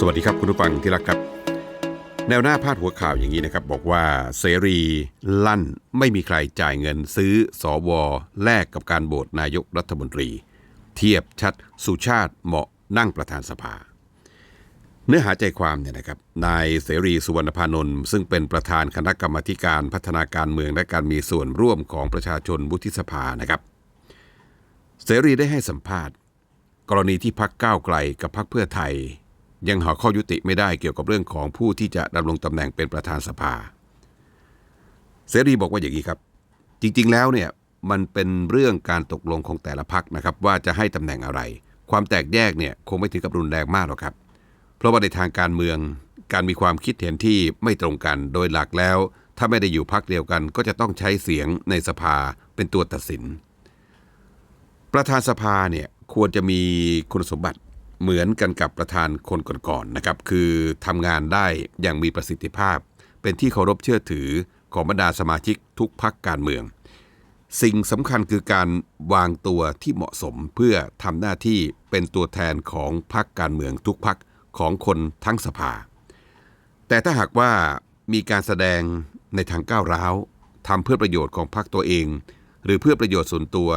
สวัสดีครับคุณผู้ฟังที่รักครับ แนวหน้าพาดหัวข่าวอย่างนี้นะครับ บอกว่าเสรีลั่นไม่มีใครจ่ายเงินซื้อสอวอแลกกับการโหวตนายกรัฐมนตรี เทียบชัดสุชาติเหมาะนั่งประธานสภา เนื้อหาใจความเนี่ยนะครับนายเสรีสุวรรณพานนท์ซึ่งเป็นประธานคณะกรรมการพัฒนาการเมืองและการมีส่วนร่วมของประชาชนวุฒิสภานะครับ เสรีได้ให้สัมภาษณ์ กรณีที่พักก้าวไกลกับพักเพื่อไทย ยังหาข้อยุติไม่ได้เกี่ยวกับเรื่องของผู้ที่จะดำรงตำแหน่งเป็นประธานสภา เสรีบอกว่าอย่างนี้ครับ จริงๆแล้วเนี่ยมันเป็นเรื่องการตกลงของแต่ละพักนะครับ ว่าจะให้ตำแหน่งอะไร ความแตกแยกเนี่ยคงไม่ถึงกับรุนแรงมากหรอกครับ เพราะว่าในทางการเมือง การมีความคิดเห็นที่ไม่ตรงกันโดยหลักแล้ว ถ้าไม่ได้อยู่พักเดียวกัน ก็จะต้องใช้เสียงในสภาเป็นตัวตัดสิน ประธานสภาเนี่ยควรจะมีคุณสมบัติ เหมือนกันกับประธานคนก่อนๆนะครับ คือทำงานได้อย่างมีประสิทธิภาพ เป็นที่เคารพเชื่อถือของบรรดาสมาชิกทุกพักการเมือง สิ่งสำคัญคือการวางตัวที่เหมาะสมเพื่อทำหน้าที่เป็นตัวแทนของพักการเมืองทุกพักของคนทั้งสภา แต่ถ้าหากว่ามีการแสดงในทางก้าวร้าวทำเพื่อประโยชน์ของพรรคตัวเอง หรือเพื่อประโยชน์ส่วนตัว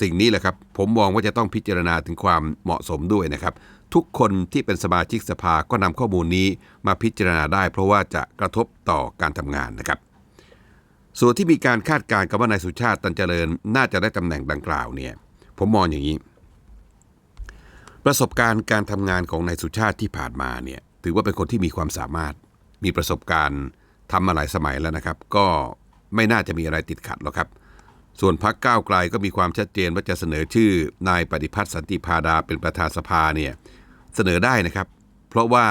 สิ่งนี้แหละครับ ผมมองว่าจะต้องพิจารณาถึงความเหมาะสมด้วยนะครับ ทุกคนที่เป็นสมาชิกสภาก็นำข้อมูลนี้มาพิจารณาได้ เพราะว่าจะกระทบต่อการทำงานนะครับ ส่วนที่มีการคาดการณ์กันว่านายสุชาติตันเจริญ น่าจะได้ตำแหน่งดังกล่าวเนี่ยผมมองอย่างนี้ ประสบการณ์การทำงานของนายสุชาติที่ผ่านมาเนี่ยถือว่าเป็นคนที่มีความสามารถ มีประสบการณ์ทำมาหลายสมัยแล้วนะครับ ก็ไม่น่าจะมีอะไรติดขัดหรอกครับ ส่วนพักก้าวไกลก็มีความชัดเจนว่าจะเสนอชื่อนายปฏิพัฒน์สันติพาดาเป็นประธานสภาเนี่ยเสนอได้นะครับ เพราะว่า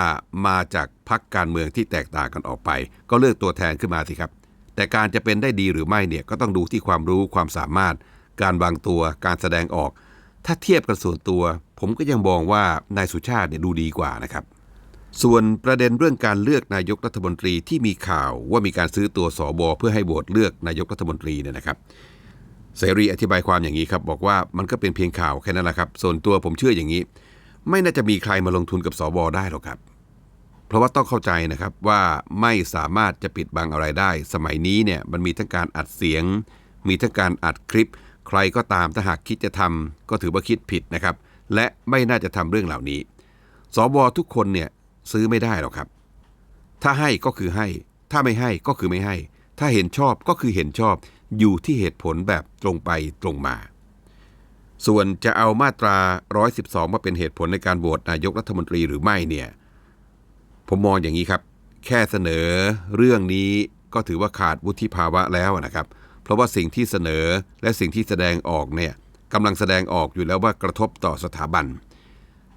มาจากพักการเมืองที่แตกต่างกันออกไป ก็เลือกตัวแทนขึ้นมาสิครับ แต่การจะเป็นได้ดีหรือไม่เนี่ยก็ต้องดูที่ความรู้ความสามารถ การวางตัวการแสดงออก ถ้าเทียบกันส่วนตัว ผมก็ยังมองว่านายสุชาติเนี่ยดูดีกว่านะครับส่วนประเด็นเรื่องการเลือกนายกรัฐมนตรีที่มีข่าวว่ามีการซื้อตัวสอบอเพื่อให้โหวตเลือกนายกรัฐมนตรีเนี่ยนะครับ เสรีอธิบายความอย่างนี้ครับ บอกว่ามันก็เป็นเพียงข่าวแค่นั้นแหละครับ ส่วนตัวผมเชื่ออย่างนี้ ไม่น่าจะมีใครมาลงทุนกับสวได้หรอกครับ เพราะว่าต้องเข้าใจนะครับว่าไม่สามารถจะปิดบังอะไรได้ สมัยนี้เนี่ยมันมีทั้งการอัดเสียง มีทั้งการอัดคลิป ใครก็ตามถ้าหากคิดจะทำก็ถือว่าคิดผิดนะครับ และไม่น่าจะทำเรื่องเหล่านี้ สวทุกคนเนี่ยซื้อไม่ได้หรอกครับ ถ้าให้ก็คือให้ ถ้าไม่ให้ก็คือไม่ให้ ถ้าเห็นชอบก็คือเห็นชอบ อยู่ที่เหตุผลแบบตรงไปตรงมา ส่วนจะเอามาตรา 112 มาเป็นเหตุผลในการโหวตนายกรัฐมนตรีหรือไม่เนี่ย ผมมองอย่างนี้ครับ แค่เสนอเรื่องนี้ก็ถือว่าขาดวุฒิภาวะแล้วนะครับ เพราะว่าสิ่งที่เสนอและสิ่งที่แสดงออกเนี่ยกำลังแสดงออกอยู่แล้วว่ากระทบต่อสถาบัน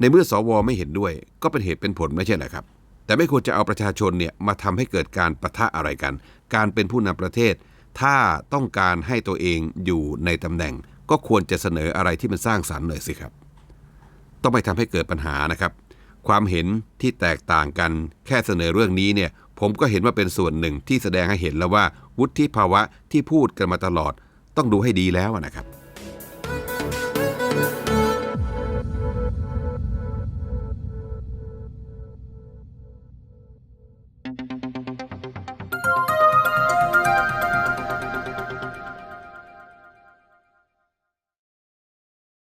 ในเมื่อสวไม่เห็นด้วย ก็เป็นเหตุเป็นผลไม่ใช่เหรอครับ แต่ไม่ควรจะเอาประชาชนเนี่ยมาทำให้เกิดการประทะอะไรกัน การเป็นผู้นำประเทศ ถ้าต้องการให้ตัวเองอยู่ในตำแหน่ง ก็ควรจะเสนออะไรที่มันสร้างสรรค์หน่อยสิครับ ต้องไม่ทำให้เกิดปัญหานะครับ ความเห็นที่แตกต่างกันแค่เสนอเรื่องนี้เนี่ย ผมก็เห็นว่าเป็นส่วนหนึ่งที่แสดงให้เห็นแล้วว่า วุฒิภาวะที่พูดกันมาตลอด ต้องดูให้ดีแล้วนะครับ